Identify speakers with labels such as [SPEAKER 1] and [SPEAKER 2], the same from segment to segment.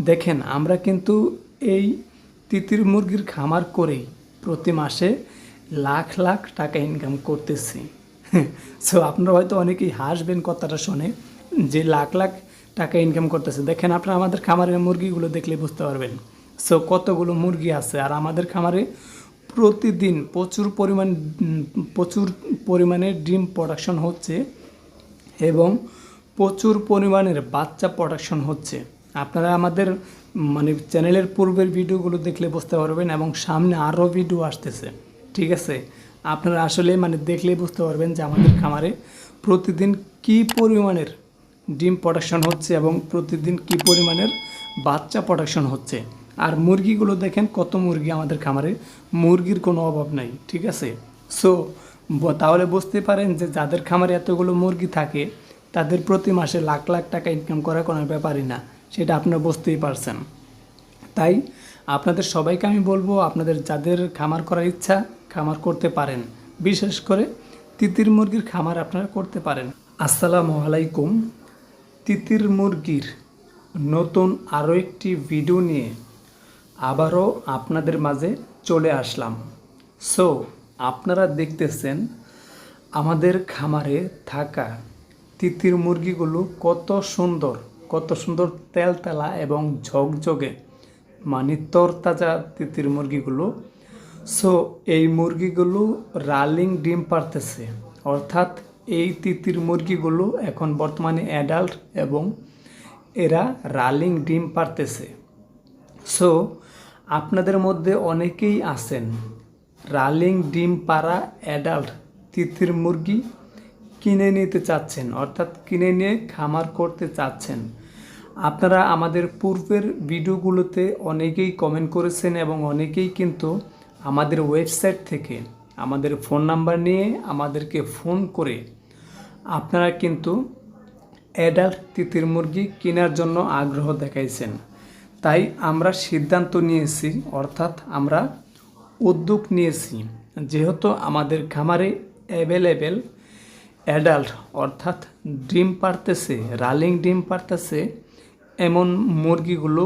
[SPEAKER 1] দেখেন, আমরা কিন্তু এই তিতির মুরগির খামার করেই প্রতি মাসে লাখ লাখ টাকা ইনকাম করতেছি। সো আপনারা হয়তো অনেকেই হাসবেন কথাটা শুনে যে লাখ লাখ টাকা ইনকাম করতেছে। দেখেন, আপনারা আমাদের খামারের মুরগিগুলো দেখলে বুঝতে পারবেন। সো কতগুলো মুরগি আছে আর আমাদের খামারে প্রতিদিন প্রচুর পরিমাণ, প্রচুর পরিমাণে ডিম প্রোডাকশন হচ্ছে এবং প্রচুর পরিমাণের বাচ্চা প্রোডাকশন হচ্ছে। আপনারা আমাদের মানে চ্যানেলের পূর্বের ভিডিওগুলো দেখলে বুঝতে পারবেন এবং সামনে আরও ভিডিও আসতেছে, ঠিক আছে? আপনারা আসলে মানে দেখলেই বুঝতে পারবেন যে আমাদের খামারে প্রতিদিন কী পরিমাণের ডিম প্রোডাকশন হচ্ছে এবং প্রতিদিন কী পরিমাণের বাচ্চা প্রোডাকশন হচ্ছে। আর মুরগিগুলো দেখেন কত মুরগি আমাদের খামারে, মুরগির কোনো অভাব নাই, ঠিক আছে? সো তাহলে বুঝতে পারেন যে যাদের খামারে এতগুলো মুরগি থাকে, তাদের প্রতি মাসে লাখ লাখ টাকা ইনকাম করা কোনো ব্যাপারই না। সেটা আপনারা বুঝতেই পারছেন। তাই আপনাদের সবাইকে আমি বলব, আপনাদের যাদের খামার করার ইচ্ছা খামার করতে পারেন। বিশেষ করে তিতির মুরগির খামার আপনারা করতে পারেন। আসসালামু আলাইকুম। তিতির মুরগির নতুন আরও একটি ভিডিও নিয়ে আবারও আপনাদের মাঝে চলে আসলাম। সো আপনারা দেখতেছেন আমাদের খামারে থাকা তিতির মুরগিগুলো কত সুন্দর। কত সুন্দর তেলতেলা এবং ঝকঝকে মানে তরতাজা তিতির মুরগিগুলো। সো এই মুরগিগুলো রালিং ডিম পারতেছে। অর্থাৎ এই তিতির মুরগিগুলো এখন বর্তমানে অ্যাডাল্ট এবং এরা রালিং ডিম পারতেছে। সো আপনাদের মধ্যে অনেকেই আছেন রালিং ডিম পাড়া অ্যাডাল্ট তিতির মুরগি কিনে নিতে চাচ্ছেন, অর্থাৎ কিনে নিয়ে খামার করতে চাচ্ছেন। আপনারা আমাদের পূর্বের ভিডিওগুলোতে অনেকেই কমেন্ট করেছেন এবং অনেকেই কিন্তু আমাদের ওয়েবসাইট থেকে আমাদের ফোন নাম্বার নিয়ে আমাদেরকে ফোন করে আপনারা কিন্তু অ্যাডাল্ট তিতির মুরগি কেনার জন্য আগ্রহ দেখাইছেন। তাই আমরা সিদ্ধান্ত নিয়েছি, অর্থাৎ আমরা উদ্যোগ নিয়েছি, যেহেতু আমাদের খামারে অ্যাভেলেবেল অ্যাডাল্ট অর্থাৎ ডিম পারতেছে, রালিং ডিম পারতেছে এমন মুরগিগুলো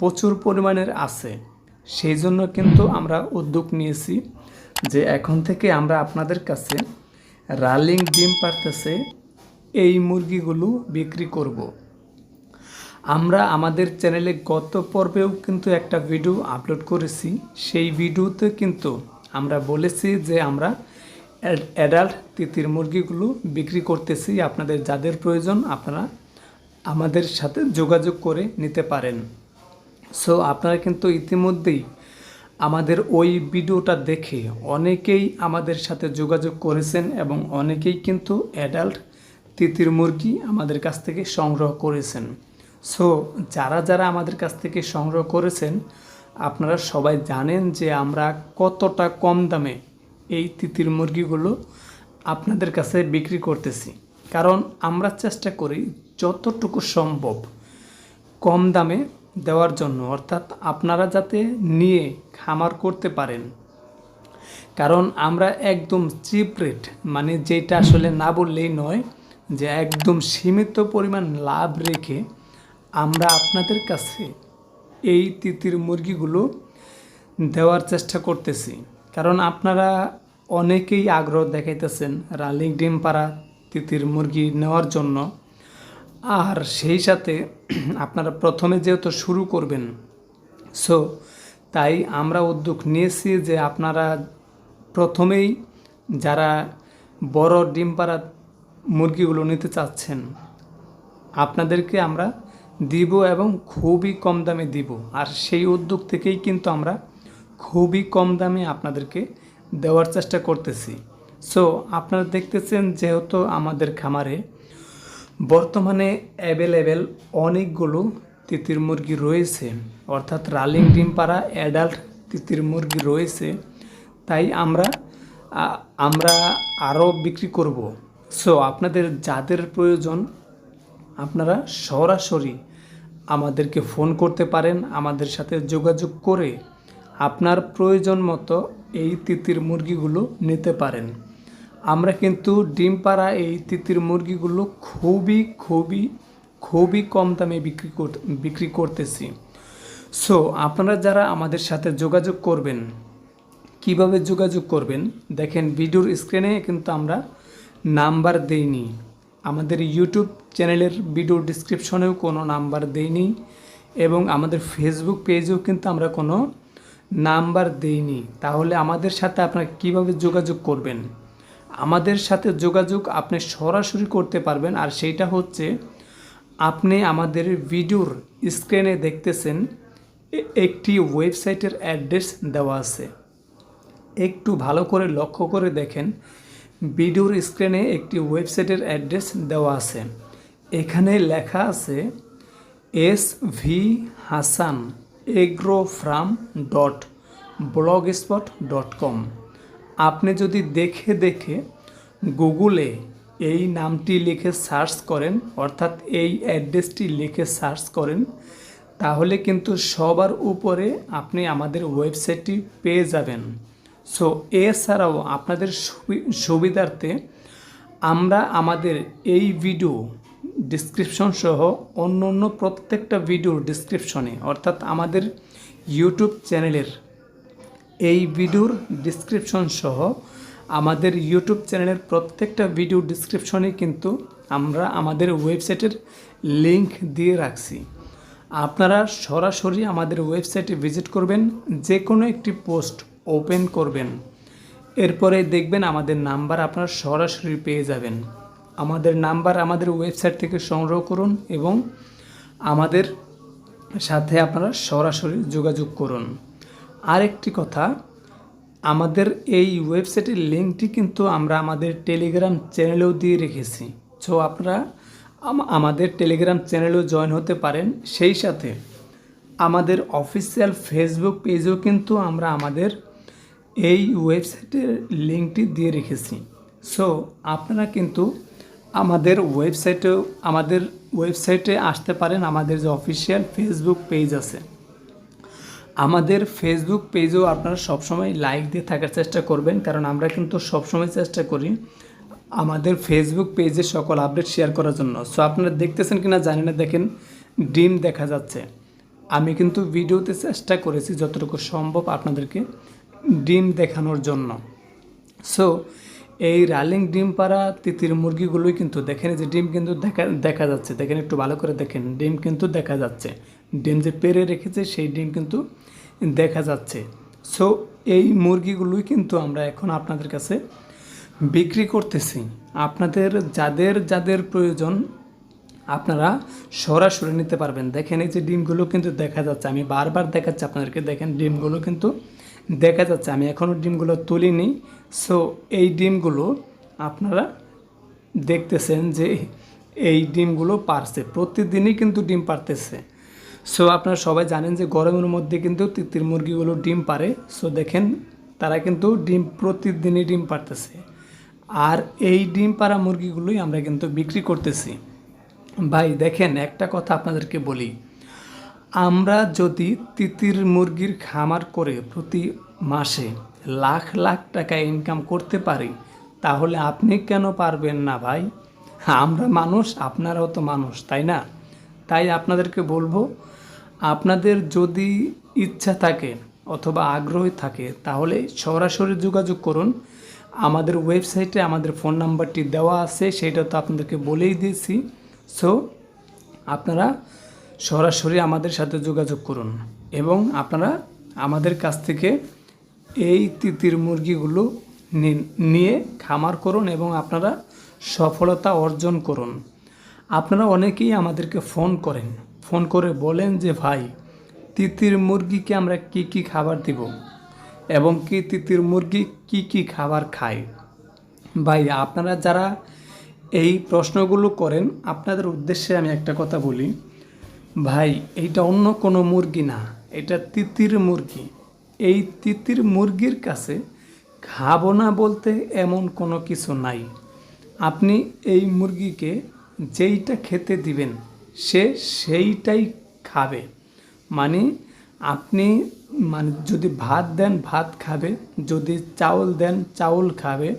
[SPEAKER 1] প্রচুর পরিমাণের আছে। সেই জন্য কিন্তু আমরা উদ্যোগ নিয়েছি যে এখন থেকে আমরা আপনাদের কাছে রালিং ডিম পারতেছে এই মুরগিগুলো বিক্রি করব। আমরা আমাদের চ্যানেলে গত পর্বেও কিন্তু একটা ভিডিও আপলোড করেছি। সেই ভিডিওতে কিন্তু আমরা বলেছি যে আমরা অ্যাডাল্ট তিতির মুরগিগুলো বিক্রি করতেছি। আপনাদের যাদের প্রয়োজন আপনারা আমাদের সাথে যোগাযোগ করে নিতে পারেন। সো আপনারা কিন্তু ইতিমধ্যেই আমাদের ওই ভিডিওটা দেখে অনেকেই আমাদের সাথে যোগাযোগ করেছেন এবং অনেকেই কিন্তু অ্যাডাল্ট তিতির মুরগি আমাদের কাছ থেকে সংগ্রহ করেছেন। সো যারা যারা আমাদের কাছ থেকে সংগ্রহ করেছেন, আপনারা সবাই জানেন যে আমরা কতটা কম দামে এই তিতির মুরগিগুলো আপনাদের কাছে বিক্রি করতেছি। কারণ আমরা চেষ্টা করি যতটুকু সম্ভব কম দামে দেওয়ার জন্য, অর্থাৎ আপনারা যাতে নিয়ে খামার করতে পারেন। কারণ আমরা একদম চিপ রেট মানে যেটা আসলে না বললেই নয়, যে একদম সীমিত পরিমাণ লাভ রেখে আমরা আপনাদের কাছে এই তিতির মুরগিগুলো দেওয়ার চেষ্টা করতেছি। কারণ আপনারা অনেকেই আগ্রহ দেখাইতেছেন রালিং ডিম পাড়া তিতির মুরগি নেওয়ার জন্য। আর সেই সাথে আপনারা প্রথমে যেহেতু শুরু করবেন সো তাই আমরা উদ্যোগ নিয়েছি যে আপনারা প্রথমেই যারা বড় ডিম পাড়া মুরগিগুলো নিতে চাচ্ছেন, আপনাদেরকে আমরা দিব এবং খুবই কম দামে দিব। আর সেই উদ্যোগ থেকেই কিন্তু আমরা খুবই কম দামে আপনাদেরকে দেওয়ার চেষ্টা করতেছি। সো আপনারা দেখতেছেন যেহেতু আমাদের খামারে বর্তমানে অ্যাভেলেবেল অনেকগুলো তিতির মুরগি রয়েছে, অর্থাৎ রালিং ডিম পাড়া অ্যাডাল্ট তিতির মুরগি রয়েছে। তাই আমরা আমরা আরও বিক্রি করব। সো আপনাদের যাদের প্রয়োজন, আপনারা সরাসরি আমাদেরকে ফোন করতে পারেন, আমাদের সাথে যোগাযোগ করে আপনার প্রয়োজন মতো এই তিতির মুরগিগুলো নিতে পারেন। আমরা কিন্তু ডিম পাড়া এই তিতির মুরগিগুলো খুবই খুবই খুবই কম দামে বিক্রি কর- বিক্রি করতেছি। সো আপনারা যারা আমাদের সাথে যোগাযোগ করবেন, কীভাবে যোগাযোগ করবেন, দেখেন ভিডিওর স্ক্রিনে কিন্তু আমরা নাম্বার দেইনি। আমাদের ইউটিউব চ্যানেলের ভিডিও ডিসক্রিপশনেও কোনো নাম্বার দেইনি এবং আমাদের ফেসবুক পেজেও কিন্তু আমরা কোনো নাম্বার দেইনি। তাহলে আমাদের সাথে আপনারা কীভাবে যোগাযোগ করবেন? আমাদের সাথে যোগাযোগ আপনি সরাসরি করতে পারবেন, আর সেইটা হচ্ছে আপনি আমাদের ভিডিওর স্ক্রিনে দেখতেছেন একটি ওয়েবসাইটের অ্যাড্রেস দেওয়া আছে। একটু ভালো করে লক্ষ্য করে দেখেন, ভিডিওর স্ক্রিনে একটি ওয়েবসাইটের অ্যাড্রেস দেওয়া আছে। এখানে লেখা আছে S V Hasan agro farm dot blogspot dot com আপনি যদি দেখে দেখে গুগলে এই নামটি লিখে সার্চ করেন, অর্থাৎ এই অ্যাড্রেসটি লিখে সার্চ করেন, তাহলে কিন্তু সবার উপরে আপনি আমাদের ওয়েবসাইটটি পেয়ে যাবেন। সো এছাড়াও আপনাদের সুবি- সুবিধার্থে আমরা আমাদের এই ভিডিও ডিসক্রিপশন সহ অন্য অন্য প্রত্যেকটা ভিডিওর ডিসক্রিপশনে অর্থাৎ আমাদের ইউটিউব চ্যানেলের এই ভিডিওর ডিসক্রিপশন সহ আমাদের ইউটিউব চ্যানেলের প্রত্যেকটা ভিডিও ডিসক্রিপশনে কিন্তু আমরা আমাদের ওয়েবসাইটের লিংক দিয়ে রাখছি। আপনারা সরাসরি আমাদের ওয়েবসাইটে ভিজিট করবেন যে কোনো একটি পোস্ট ওপেন করবেন। এরপরে দেখবেন আমাদের নাম্বার আপনারা সরাসরি পেয়ে যাবেন। আমাদের নাম্বার আমাদের ওয়েবসাইট থেকে সংগ্রহ করুন এবং আমাদের সাথে আপনারা সরাসরি যোগাযোগ করুন। আরেকটি কথা, আমাদের এই ওয়েবসাইটের লিঙ্কটি কিন্তু আমরা আমাদের টেলিগ্রাম চ্যানেলেও দিয়ে রেখেছি। সো আপনারা আমাদের টেলিগ্রাম চ্যানেলেও জয়েন হতে পারেন। সেই সাথে আমাদের অফিসিয়াল ফেসবুক পেজেও কিন্তু আমরা আমাদের এই ওয়েবসাইটের লিঙ্কটি দিয়ে রেখেছি। সো আপনারা কিন্তু আমাদের ওয়েবসাইটেও, আমাদের ওয়েবসাইটে আসতে পারেন। আমাদের যে অফিসিয়াল ফেসবুক পেজ আছে। আমাদের ফেসবুক পেজেও আপনারা সবসময় লাইক দিয়ে থাকার চেষ্টা করবেন, কারণ আমরা কিন্তু সবসময় চেষ্টা করি আমাদের ফেসবুক পেজে সকল আপডেট শেয়ার করার জন্য। সো আপনারা দেখতেছেন কিনা জানি না, দেখেন ডিম দেখা যাচ্ছে। আমি কিন্তু ভিডিওতে চেষ্টা করেছি যতটুকু সম্ভব আপনাদেরকে ডিম দেখানোর জন্য। সো এই রালিং ডিম পাড়া তিতির মুরগিগুলোই কিন্তু, দেখেন যে ডিম কিন্তু দেখা দেখা যাচ্ছে। দেখেন একটু ভালো করে দেখেন, ডিম কিন্তু দেখা যাচ্ছে। ডিম যে পেরে রেখেছে, সেই ডিম কিন্তু দেখা যাচ্ছে। সো এই মুরগিগুলোই কিন্তু আমরা এখন আপনাদের কাছে বিক্রি করতেছি। আপনাদের যাদের যাদের প্রয়োজন, আপনারা সরাসরি নিতে পারবেন। দেখেন এই যে ডিমগুলো কিন্তু দেখা যাচ্ছে, আমি বারবার দেখাচ্ছি আপনাদেরকে। দেখেন ডিমগুলো কিন্তু দেখা যাচ্ছে, আমি এখনও ডিমগুলো তুলিনি। সো এই ডিমগুলো আপনারা দেখতেছেন যে এই ডিমগুলো পারছে। প্রতিদিনই কিন্তু ডিম পারতেছে। সো আপনারা সবাই জানেন যে গরমের মধ্যে কিন্তু তিতির মুরগিগুলো ডিম পারে। সো দেখেন, তারা কিন্তু ডিম প্রতিদিনই ডিম পারতেছে। আর এই ডিম পাড়া মুরগিগুলোই আমরা কিন্তু বিক্রি করতেছি। ভাই, দেখেন, একটা কথা আপনাদেরকে বলি। আমরা যদি তিতির মুরগির খামার করে প্রতি মাসে লাখ লাখ টাকা ইনকাম করতে পারি, তাহলে আপনি কেন পারবেন না ভাই? আমরা মানুষ, আপনারাও তো মানুষ, তাই না? তাই আপনাদেরকে বলব আপনাদের যদি ইচ্ছা থাকে অথবা আগ্রহী থাকে, তাহলে সরাসরি যোগাযোগ করুন। আমাদের ওয়েবসাইটে আমাদের ফোন নাম্বারটি দেওয়া আছে, সেটা তো আপনাদেরকে বলেই দিয়েছি। সো, আপনারা সরাসরি আমাদের সাথে যোগাযোগ করুন এবং আপনারা আমাদের কাছ থেকে এই তিতির মুরগিগুলো নিয়ে খামার করুন এবং আপনারা সফলতা অর্জন করুন। আপনারা অনেকেই আমাদেরকে ফোন করেন। ফোন করে বলেন যে, ভাই, তিতির মুরগিকে আমরা কি কি খাবার দিব এবং কি তিতির মুরগি কি কি খাবার খায়? ভাই, আপনারা যারা এই প্রশ্নগুলো করেন, আপনাদের উদ্দেশ্যে আমি একটা কথা বলি। ভাই, এইটা অন্য কোনো মুরগি না, এটা তিতির মুরগি। এই তিতির মুরগির কাছে খাব না বলতে এমন কোনো কিছু নাই। আপনি এই মুরগিকে যেইটা খেতে দিবেন সে সেইটাই খাবে। মানে আপনি মানে যদি ভাত দেন, ভাত খাবে। যদি চাউল দেন, চাউল খাবে।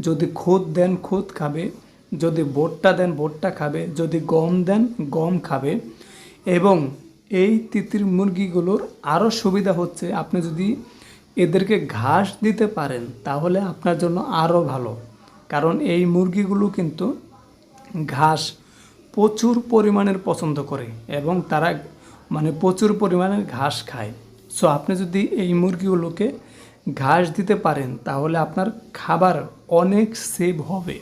[SPEAKER 1] যদি খুদ দেন, খুদ খাবে। যদি ভুট্টা দেন, ভুট্টা খাবে। যদি গম দেন, গম খাবে। এবং এই তিতির মুরগিগুলোর আরও সুবিধা হচ্ছে, আপনি যদি এদেরকে ঘাস দিতে পারেন, তাহলে আপনার জন্য আরও ভালো। কারণ এই মুরগিগুলো কিন্তু ঘাস প্রচুর পরিমাণের পছন্দ করে এবং তারা মানে প্রচুর পরিমাণের ঘাস খায়। সো আপনি যদি এই মুরগিগুলোকে ঘাস দিতে পারেন, তাহলে আপনার খাবার অনেক সেভ হবে।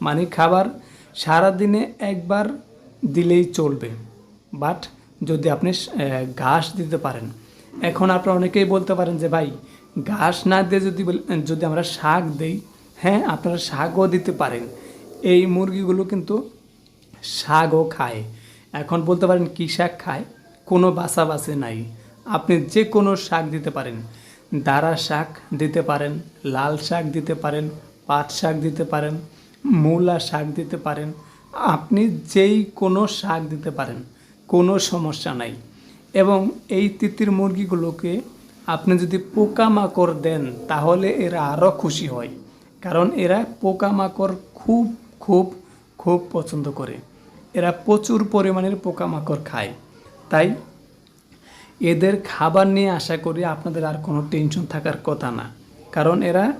[SPEAKER 1] মানে খাবার সারাদিনে একবার দিলেই চলবে। বাট যদি আপনি ঘাস দিতে পারেন। এখন আপনারা অনেকেই বলতে পারেন যে, ভাই, ঘাস না দিয়ে যদি যদি আমরা শাক দেই হ্যাঁ আপনারা শাকও দিতে পারেন। এই মুরগিগুলো কিন্তু শাকও খায়। এখন বলতে পারেন কী শাক খায়? কোনো বাসাবাসি নাই। আপনি যে কোনো শাক দিতে পারেন। দাঁড়া শাক দিতে পারেন, লাল শাক দিতে পারেন, পাট শাক দিতে পারেন, মূলা শাক দিতে পারেন। আপনি যেই কোনো শাক দিতে পারেন, কোনো সমস্যা নাই। এবং এই তিতির মুরগিগুলোকে আপনি যদি পোকামাকড় দেন, তাহলে এরা আরও খুশি হয়। কারণ এরা পোকামাকড় খুব খুব খুব পছন্দ করে। এরা প্রচুর পরিমাণের পোকামাকড় খায়। তাই এদের খাবার নিয়ে আশা করি আপনাদের আর কোনো টেনশন থাকার কথা না। কারণ এরা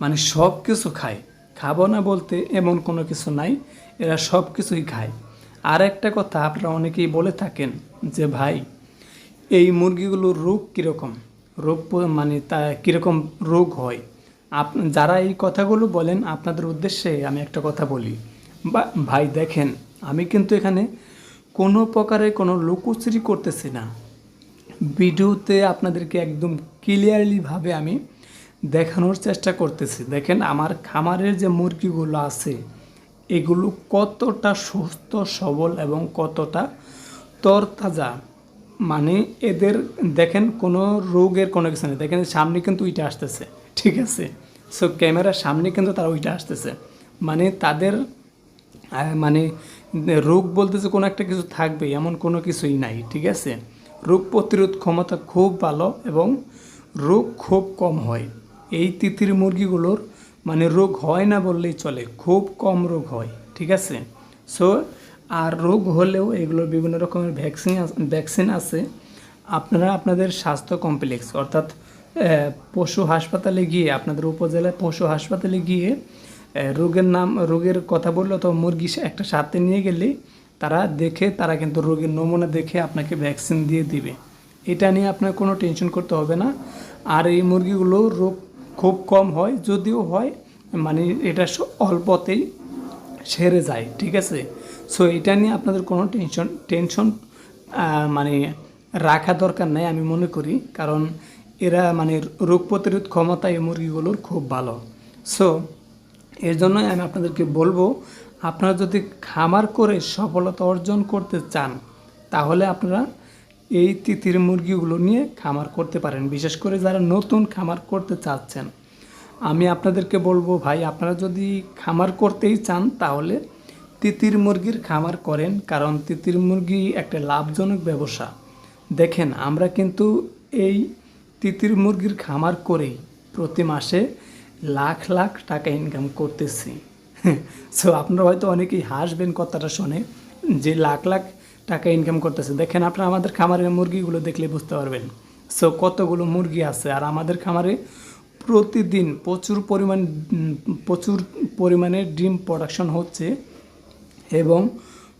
[SPEAKER 1] মানে সব কিছু খায়। খাব না বলতে এমন কোনো কিছু নাই। এরা সব কিছুই খায়। আর একটা কথা আপনারা অনেকেই বলে থাকেন যে, ভাই, এই মুরগিগুলোর রোগ কীরকম? রোগ মানে তা কীরকম রোগ হয়? আপ, যারা এই কথাগুলো বলেন, আপনাদের উদ্দেশ্যে আমি একটা কথা বলি। বা, ভাই, দেখেন আমি কিন্তু এখানে কোনো প্রকারে কোনো লুকোচুরি করতেছি না। ভিডিওতে আপনাদেরকে একদম ক্লিয়ারলিভাবে আমি দেখানোর চেষ্টা করতেছি। দেখেন আমার খামারের যে মুরগিগুলো আছে, এগুলো কতটা সুস্থ, সবল এবং কতটা তরতাজা। মানে এদের দেখেন কোনো রোগের কোনো কিছু নেই। দেখেন সামনে কিন্তু ওইটা আসতেছে, ঠিক আছে? সো ক্যামেরার সামনে কিন্তু তারা ওইটা আসতেছে। মানে তাদের মানে রোগ বলতেছে কোনো একটা কিছু থাকবে, এমন কোনো কিছুই নাই, ঠিক আছে? রোগ প্রতিরোধ ক্ষমতা খুব ভালো এবং রোগ খুব কম হয়। এই তিতির মুরগিগুলোর মানে রোগ হয় না বললেই চলে, খুব কম রোগ হয়, ঠিক আছে? সো আর রোগ হলেও এগুলোর বিভিন্ন রকমের ভ্যাকসিন ভ্যাকসিন আছে। আপনারা আপনাদের স্বাস্থ্য কমপ্লেক্স, অর্থাৎ পশু হাসপাতালে গিয়ে, আপনাদের উপজেলায় পশু হাসপাতালে গিয়ে রোগের নাম, রোগের কথা বলল তো মুরগি একটা সাথে নিয়ে গেলে তারা দেখে, তারা কিন্তু রোগের নমুনা দেখে আপনাকে ভ্যাকসিন দিয়ে দিবে। এটা নিয়ে আপনার কোনো টেনশন করতে হবে না। আর এই মুরগিগুলো রোগ খুব কম হয়, যদিও হয় মানে এটা অল্পতেই সেরে যায়, ঠিক আছে? সো এটা নিয়ে আপনাদের কোনো টেনশন টেনশন মানে রাখা দরকার নেই আমি মনে করি। কারণ এরা মানে রোগ প্রতিরোধ ক্ষমতা এই মুরগিগুলোর খুব ভালো। সো এর জন্যই আমি আপনাদেরকে বলব, আপনারা যদি খামার করে সফলতা অর্জন করতে চান, তাহলে আপনারা এই তিতির মুরগিগুলো নিয়ে খামার করতে পারেন। বিশেষ করে যারা নতুন খামার করতে চাচ্ছেন। আমি আপনাদেরকে বলব, ভাই, আপনারা যদি খামার করতেই চান, তাহলে তিতির মুরগির খামার করেন, কারণ তিতির মুরগি একটা লাভজনক ব্যবসা। দেখেন, আমরা কিন্তু এই তিতির মুরগির খামার করেই প্রতি মাসে লাখ লাখ টাকা ইনকাম করতেছি। সো আপনারা হয়তো অনেকেই হাসবেন কথাটা শুনে যে লাখ লাখ টাকা ইনকাম করতেছে। দেখেন, আপনারা আমাদের খামারের মুরগিগুলো দেখলে বুঝতে পারবেন। সো কতগুলো মুরগি আছে। আর আমাদের খামারে প্রতিদিন প্রচুর পরিমাণ, প্রচুর পরিমাণে ডিম প্রোডাকশন হচ্ছে এবং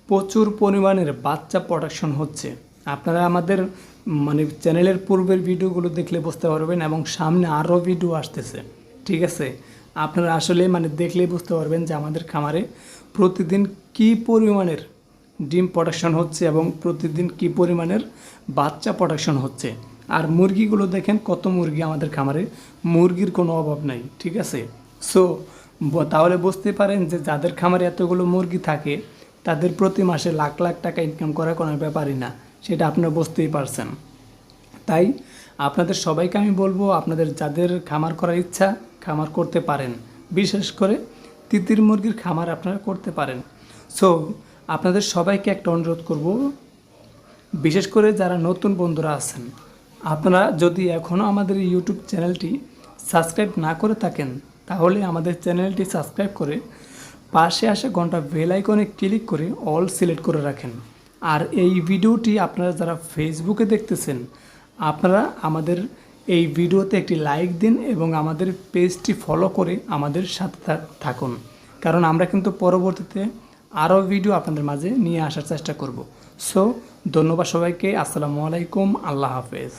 [SPEAKER 1] প্রচুর পরিমাণের বাচ্চা প্রোডাকশন হচ্ছে। আপনারা আমাদের মানে চ্যানেলের পূর্বের ভিডিওগুলো দেখলে বুঝতে পারবেন এবং সামনে আরও ভিডিও আসতেছে। ঠিক আছে? আপনারা আসলে মানে দেখলেই বুঝতে পারবেন যে আমাদের খামারে প্রতিদিন কী পরিমাণের ডিম প্রোডাকশন হচ্ছে এবং প্রতিদিন কী পরিমাণের বাচ্চা প্রোডাকশন হচ্ছে। আর মুরগিগুলো দেখেন কত মুরগি আমাদের খামারে। মুরগির কোনো অভাব নাই, ঠিক আছে? সো তাহলে বুঝতে পারেন যে যাদের খামারে এতগুলো মুরগি থাকে, তাদের প্রতি মাসে লাখ লাখ টাকা ইনকাম করা কোনো ব্যাপারই না, সেটা আপনারা বুঝতেই পারছেন। তাই আপনাদের সবাইকে আমি বলব, আপনাদের যাদের খামার করার ইচ্ছা খামার করতে পারেন। বিশেষ করে তিতির মুরগির খামার আপনারা করতে পারেন। সো আপনাদের সবাইকে একটা অনুরোধ করব। বিশেষ করে যারা নতুন বন্ধুরা আছেন, আপনারা যদি এখনও আমাদের ইউটিউব চ্যানেলটি সাবস্ক্রাইব না করে থাকেন, তাহলে আমাদের চ্যানেলটি সাবস্ক্রাইব করে পাশে আসে ঘণ্টা বেল আইকনে ক্লিক করে অল সিলেক্ট করে রাখেন। আর এই ভিডিওটি আপনারা যারা ফেসবুকে দেখতেছেন, আপনারা আমাদের এই ভিডিওতে একটি লাইক দিন এবং আমাদের পেজটি ফলো করে আমাদের সাথে থাকুন। কারণ আমরা কিন্তু পরবর্তীতে আরও ভিডিও আপনাদের মাঝে নিয়ে আসার চেষ্টা করব। সো ধন্যবাদ সবাইকে। আসসালামু আলাইকুম। আল্লাহ হাফেজ।